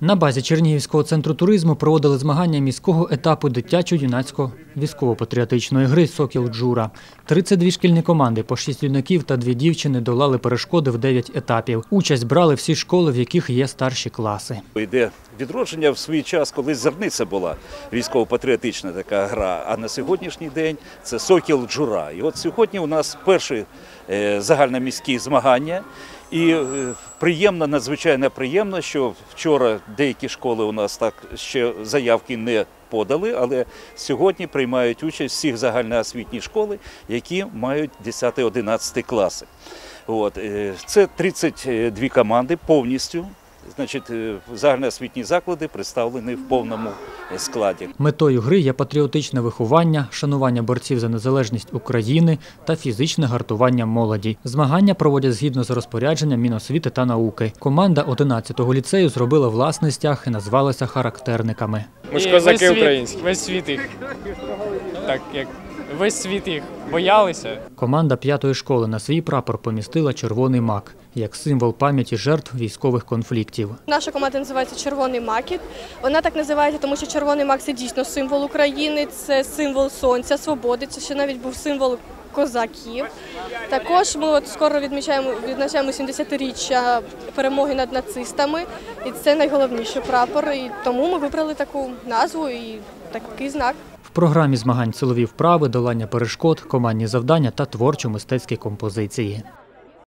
На базі Чернігівського центру туризму проводили змагання міського етапу дитячо-юнацького військово-патріотичної гри Сокіл Джура. 32 шкільні команди по 6 юнаків та 2 дівчини долали перешкоди в 9 етапів. Участь брали всі школи, в яких є старші класи. Йде відродження в свій час, коли зерниця була військово-патріотична така гра. А на сьогоднішній день це Сокіл Джура. І от сьогодні у нас перші е, загальноміські змагання. І е, приємно, надзвичайно приємно, що вчора деякі школи у нас так ще заявки не подали, але сьогодні приймають участь всіх загальноосвітні школи, які мають 10-11 класи. От, е, це 32 команди повністю. Значить, е, загальноосвітні заклади представлені в повному складі. Метою гри є патріотичне виховання, шанування борців за незалежність України та фізичне гартування молоді. Змагання проводять згідно з розпорядженням Міносвіти та науки. Команда 11-го ліцею зробила власний стяг і назвалася характерниками. Ми ж козаки українські. Весь світ їх. Так, як весь світ їх боялися. Команда п'ятої школи на свій прапор помістила червоний мак як символ пам'яті жертв військових конфліктів. Наша команда називається Червоний макіт. Вона так називається, тому що червоний мак це дійсно символ України, це символ сонця, свободи. Це ще навіть був символ козаків. Також ми от скоро відмічаємо відзначаємо 70-річчя перемоги над нацистами, і це найголовніший прапор. І тому ми вибрали таку назву і такий знак. В програмі змагань силові вправи, долання перешкод, командні завдання та творчо-мистецькі композиції.